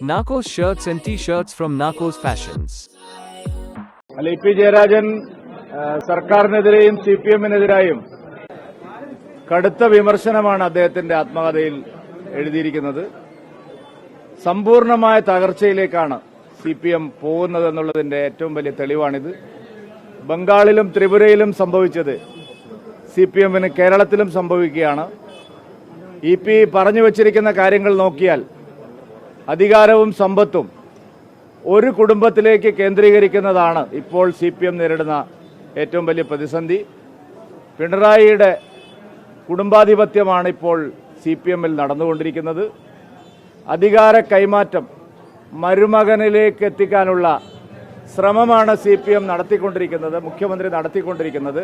Narcos shirts and t-shirts from Narcos Fashions. അല്ല E P Jayarajan സർക്കാരിനെതിരെയും C P എമ്മിനെതിരായും കടുത്ത വിമർശനമാണ് അദ്ദേഹത്തിന്റെ ആത്മകഥയിൽ എഴുതിയിരിക്കുന്നത്. സമ്പൂർണമായ തകർച്ചയിലേക്കാണ് സി പി എം പോകുന്നതെന്നുള്ളതിന്റെ ഏറ്റവും വലിയ തെളിവാണിത്. ബംഗാളിലും ത്രിപുരയിലും സംഭവിച്ചത് സി പി എമ്മിന് കേരളത്തിലും സംഭവിക്കുകയാണ്. ഇ പി പറഞ്ഞു വച്ചിരിക്കുന്ന കാര്യങ്ങൾ നോക്കിയാൽ അധികാരവും സമ്പത്തും ഒരു കുടുംബത്തിലേക്ക് കേന്ദ്രീകരിക്കുന്നതാണ് ഇപ്പോൾ സി പി എം നേരിടുന്ന ഏറ്റവും വലിയ പ്രതിസന്ധി. പിണറായിയുടെ കുടുംബാധിപത്യമാണ് ഇപ്പോൾ സി പി എമ്മിൽ നടന്നുകൊണ്ടിരിക്കുന്നത്. അധികാര കൈമാറ്റം മരുമകനിലേക്ക് എത്തിക്കാനുള്ള ശ്രമമാണ് സി പി എം നടത്തിക്കൊണ്ടിരിക്കുന്നത് മുഖ്യമന്ത്രി നടത്തിക്കൊണ്ടിരിക്കുന്നത്.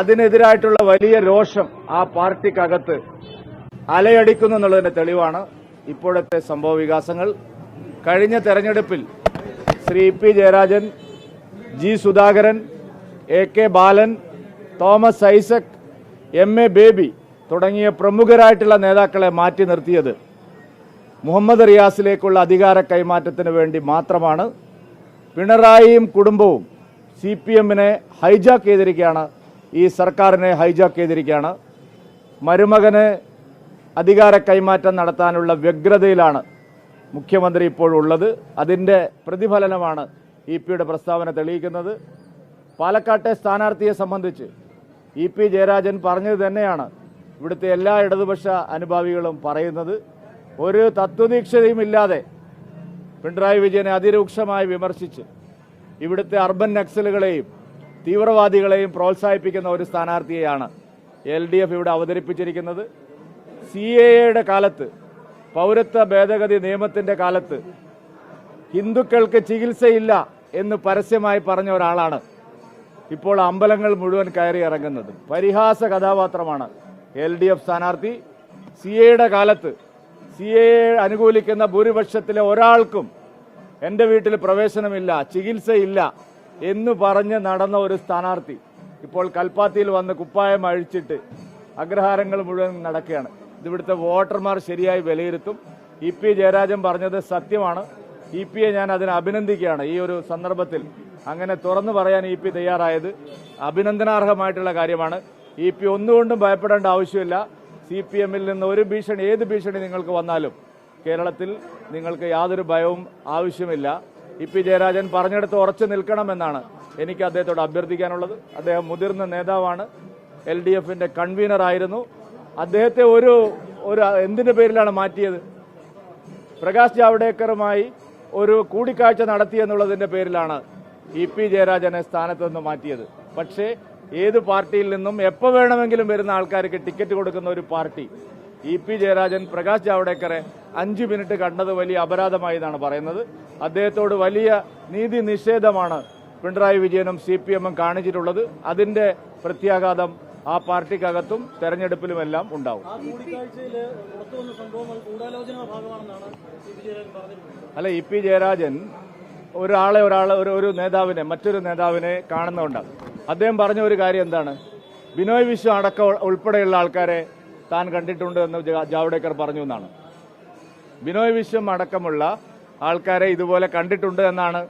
അതിനെതിരായിട്ടുള്ള വലിയ രോഷം ആ പാർട്ടിക്കകത്ത് അലയടിക്കുന്നു എന്നുള്ളതിന്റെ തെളിവാണ്. ഇപ്പോഴത്തെ സംഭവ വികാസങ്ങൾ. കഴിഞ്ഞ തെരഞ്ഞെടുപ്പിൽ Sri P Jayarajan G Sudhakaran A K Balan Thomas Isaac M A Baby തുടങ്ങിയ പ്രമുഖരായിട്ടുള്ള നേതാക്കളെ മാറ്റി നിർത്തിയത് മുഹമ്മദ് റിയാസിലേക്കുള്ള അധികാര കൈമാറ്റത്തിന് വേണ്ടി മാത്രമാണ്. പിണറായിയും കുടുംബവും സി പി എമ്മിനെ ഹൈജാക്ക് ചെയ്തിരിക്കുകയാണ്. ഈ സർക്കാരിനെ ഹൈജാക്ക് ചെയ്തിരിക്കുകയാണ്. മരുമകന് അധികാര കൈമാറ്റം നടത്താനുള്ള വ്യഗ്രതയിലാണ് മുഖ്യമന്ത്രി ഇപ്പോഴുള്ളത് അതിന്റെ പ്രതിഫലനമാണ് ഇ പിയുടെ പ്രസ്താവന തെളിയിക്കുന്നത്. പാലക്കാട്ടെ സ്ഥാനാർത്ഥിയെ സംബന്ധിച്ച് ഇ പി ജയരാജൻ പറഞ്ഞത് തന്നെയാണ്. ഇവിടുത്തെ എല്ലാ ഇടതുപക്ഷ അനുഭാവികളും പറയുന്നത്. ഒരു തത്വദീക്ഷതയും ഇല്ലാതെ പിണറായി വിജയനെ അതിരൂക്ഷമായി വിമർശിച്ച് ഇവിടുത്തെ അർബൻ നക്സലുകളെയും തീവ്രവാദികളെയും പ്രോത്സാഹിപ്പിക്കുന്ന ഒരു സ്ഥാനാർത്ഥിയെയാണ് എൽ ഇവിടെ അവതരിപ്പിച്ചിരിക്കുന്നത്. സി എ എയുടെ കാലത്ത് പൗരത്വ ഭേദഗതി നിയമത്തിന്റെ കാലത്ത് ഹിന്ദുക്കൾക്ക് ചികിത്സയില്ല എന്ന് പരസ്യമായി പറഞ്ഞ ഒരാളാണ് ഇപ്പോൾ അമ്പലങ്ങൾ മുഴുവൻ കയറി ഇറങ്ങുന്നത്. പരിഹാസ കഥാപാത്രമാണ് എൽ ഡി എഫ് സ്ഥാനാർത്ഥി. സി എയുടെ കാലത്ത് സി എ അനുകൂലിക്കുന്ന ഭൂരിപക്ഷത്തിലെ ഒരാൾക്കും എന്റെ വീട്ടിൽ പ്രവേശനമില്ല ചികിത്സയില്ല എന്ന് പറഞ്ഞ് നടന്ന ഒരു സ്ഥാനാർത്ഥി ഇപ്പോൾ കൽപ്പാത്തിയിൽ വന്ന് കുപ്പായം അഴിച്ചിട്ട് അഗ്രഹാരങ്ങൾ മുഴുവൻ നടക്കുകയാണ്. ഇതിവിടുത്തെ വോട്ടർമാർ ശരിയായി വിലയിരുത്തും. ഇ പി ജയരാജൻ പറഞ്ഞത് സത്യമാണ്. ഇ എ ഞാൻ അതിനെ അഭിനന്ദിക്കുകയാണ്. ഈ ഒരു സന്ദർഭത്തിൽ അങ്ങനെ തുറന്നു പറയാൻ ഇ പി തയ്യാറായത് അഭിനന്ദനാർഹമായിട്ടുള്ള കാര്യമാണ്. ഇ പി ഒന്നുകൊണ്ടും ഭയപ്പെടേണ്ട ആവശ്യമില്ല. സി പി എമ്മിൽ നിന്ന് ഒരു ഭീഷണി ഏത് ഭീഷണി നിങ്ങൾക്ക് വന്നാലും കേരളത്തിൽ നിങ്ങൾക്ക് യാതൊരു ഭയവും ആവശ്യമില്ല. ഇ പി ജയരാജൻ പറഞ്ഞെടുത്ത് ഉറച്ചു നിൽക്കണമെന്നാണ് എനിക്ക് അദ്ദേഹത്തോട് അഭ്യർത്ഥിക്കാനുള്ളത്. അദ്ദേഹം മുതിർന്ന നേതാവാണ്. എൽ ഡി എഫിന്റെ കൺവീനർ ആയിരുന്നു അദ്ദേഹത്തെ ഒരു ഒരു എന്തിന്റെ പേരിലാണ് മാറ്റിയത്? പ്രകാശ് ജാവ്ഡേക്കറുമായി ഒരു കൂടിക്കാഴ്ച നടത്തി എന്നുള്ളതിന്റെ പേരിലാണ് ഇ പി ജയരാജനെ സ്ഥാനത്ത് നിന്ന് മാറ്റിയത്. പക്ഷേ ഏത് പാർട്ടിയിൽ നിന്നും എപ്പോൾ വേണമെങ്കിലും വരുന്ന ആൾക്കാർക്ക് ടിക്കറ്റ് കൊടുക്കുന്ന ഒരു party E P Jayarajan Prakash ജാവ്ഡേക്കറെ അഞ്ച് മിനിറ്റ് കണ്ടത് വലിയ അപരാധമായി എന്നാണ് പറയുന്നത്. അദ്ദേഹത്തോട് വലിയ നീതി നിഷേധമാണ് പിണറായി വിജയനും സി പി എമ്മും കാണിച്ചിട്ടുള്ളത്. അതിന്റെ പ്രത്യാഘാതം ആ പാർട്ടിക്കകത്തും തെരഞ്ഞെടുപ്പിലുമെല്ലാം ഉണ്ടാവും. അല്ല ഇ പി ജയരാജൻ ഒരാളെ ഒരാളെ ഒരു ഒരു നേതാവിനെ മറ്റൊരു നേതാവിനെ കാണുന്നുണ്ട് അദ്ദേഹം പറഞ്ഞ ഒരു കാര്യം എന്താണ്? ബിനോയ് വിശ്വം അടക്കം ഉൾപ്പെടെയുള്ള ആൾക്കാരെ താൻ കണ്ടിട്ടുണ്ട് എന്ന് ജാവ്ഡേക്കർ പറഞ്ഞു എന്നാണ്. ബിനോയ് വിശ്വം അടക്കമുള്ള ആൾക്കാരെ ഇതുപോലെ കണ്ടിട്ടുണ്ട് എന്നാണ്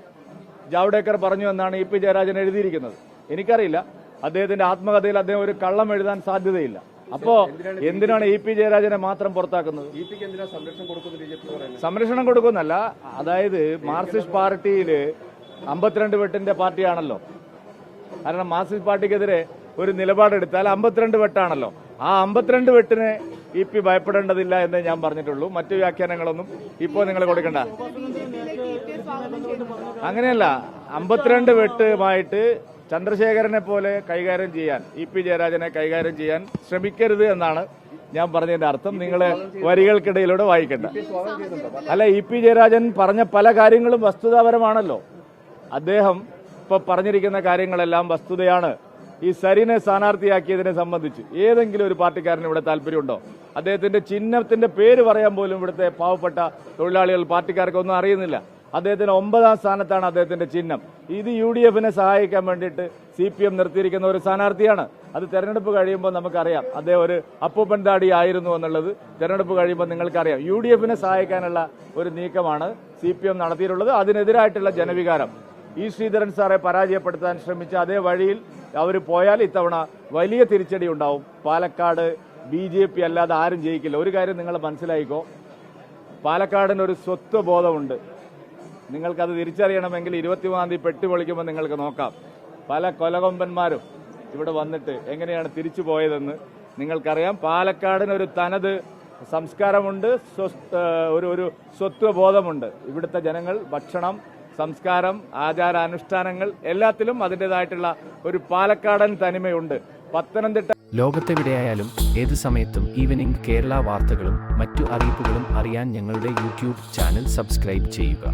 ജാവ്ഡേക്കർ പറഞ്ഞു എന്നാണ് ഇ പി ജയരാജൻ എഴുതിയിരിക്കുന്നത്. എനിക്കറിയില്ല. അദ്ദേഹത്തിന്റെ ആത്മകഥയിൽ അദ്ദേഹം ഒരു കള്ളം എഴുതാൻ സാധ്യതയില്ല. അപ്പോ എന്തിനാണ് ഇ പി ജയരാജനെ മാത്രം പുറത്താക്കുന്നത്? സംരക്ഷണം കൊടുക്കുന്നല്ല അതായത് മാർക്സിസ്റ്റ് പാർട്ടിയിൽ അമ്പത്തിരണ്ട് വെട്ടിന്റെ പാർട്ടിയാണല്ലോ. കാരണം മാർക്സിസ്റ്റ് പാർട്ടിക്കെതിരെ ഒരു നിലപാടെടുത്താൽ അമ്പത്തിരണ്ട് വെട്ടാണല്ലോ. ആ അമ്പത്തിരണ്ട് വെട്ടിന് ഇ പി ഭയപ്പെടേണ്ടതില്ല എന്ന് ഞാൻ പറഞ്ഞിട്ടുള്ളൂ. മറ്റു വ്യാഖ്യാനങ്ങളൊന്നും ഇപ്പോൾ നിങ്ങൾ കൊടുക്കണ്ട. അങ്ങനെയല്ല അമ്പത്തിരണ്ട് വെട്ടുമായിട്ട് ചന്ദ്രശേഖരനെ പോലെ കൈകാര്യം ചെയ്യാൻ ഇ പി ജയരാജനെ കൈകാര്യം ചെയ്യാൻ ശ്രമിക്കരുത് എന്നാണ് ഞാൻ പറഞ്ഞതിന്റെ അർത്ഥം. നിങ്ങൾ വരികൾക്കിടയിലൂടെ വായിക്കണ്ട. അല്ല ഇ പി ജയരാജൻ പറഞ്ഞ പല കാര്യങ്ങളും വസ്തുതാപരമാണല്ലോ. അദ്ദേഹം ഇപ്പൊ പറഞ്ഞിരിക്കുന്ന കാര്യങ്ങളെല്ലാം വസ്തുതയാണ്. ഈ സരിനെ സ്ഥാനാർത്ഥിയാക്കിയതിനെ സംബന്ധിച്ച് ഏതെങ്കിലും ഒരു പാർട്ടിക്കാരന് ഇവിടെ താല്പര്യമുണ്ടോ? അദ്ദേഹത്തിന്റെ ചിഹ്നത്തിന്റെ പേര് പറയാൻ പോലും ഇവിടുത്തെ പാവപ്പെട്ട തൊഴിലാളികൾ പാർട്ടിക്കാർക്കൊന്നും അറിയുന്നില്ല. അദ്ദേഹത്തിന് ഒമ്പതാം സ്ഥാനത്താണ് അദ്ദേഹത്തിന്റെ ചിഹ്നം. ഇത് യു ഡി എഫിനെ സഹായിക്കാൻ വേണ്ടിയിട്ട് സി പി എം നിർത്തിയിരിക്കുന്ന ഒരു സ്ഥാനാർത്ഥിയാണ്. അത് തെരഞ്ഞെടുപ്പ് കഴിയുമ്പോൾ നമുക്കറിയാം അദ്ദേഹം ഒരു അപ്പൂപ്പൻ താടി ആയിരുന്നു എന്നുള്ളത് തെരഞ്ഞെടുപ്പ് കഴിയുമ്പോൾ നിങ്ങൾക്കറിയാം. യു ഡി എഫിനെ സഹായിക്കാനുള്ള ഒരു നീക്കമാണ് സി പി എം നടത്തിയിട്ടുള്ളത്. അതിനെതിരായിട്ടുള്ള ജനവികാരം. ഈ ശ്രീധരൻ സാറെ പരാജയപ്പെടുത്താൻ ശ്രമിച്ച അതേ വഴിയിൽ അവർ പോയാൽ ഇത്തവണ വലിയ തിരിച്ചടി ഉണ്ടാവും. പാലക്കാട് ബി ജെ പി അല്ലാതെ ആരും ജയിക്കില്ല. ഒരു കാര്യം നിങ്ങൾ മനസ്സിലായിക്കോ? പാലക്കാടിന് ഒരു സ്വത്വ ബോധമുണ്ട് നിങ്ങൾക്കത് തിരിച്ചറിയണമെങ്കിൽ ഇരുപത്തിമൂന്നാം തീയതി പെട്ടി പൊളിക്കുമ്പോൾ നിങ്ങൾക്ക് നോക്കാം. പല കൊലകൊമ്പന്മാരും ഇവിടെ വന്നിട്ട് എങ്ങനെയാണ് തിരിച്ചു പോയതെന്ന് നിങ്ങൾക്കറിയാം. പാലക്കാടിന് ഒരു തനത് സംസ്കാരമുണ്ട് ഒരു ഒരു സ്വത്വബോധമുണ്ട്. ഇവിടുത്തെ ജനങ്ങൾ ഭക്ഷണം സംസ്കാരം ആചാരാനുഷ്ഠാനങ്ങൾ എല്ലാത്തിലും അതിന്റെതായിട്ടുള്ള ഒരു പാലക്കാടൻ തനിമയുണ്ട്. പത്തനംതിട്ട ലോകത്തെവിടെയായാലും ഏത് സമയത്തും ഈവനിംഗ് കേരള വാർത്തകളും മറ്റു അറിയിപ്പുകളും അറിയാൻ ഞങ്ങളുടെ യൂട്യൂബ് ചാനൽ സബ്സ്ക്രൈബ് ചെയ്യുക.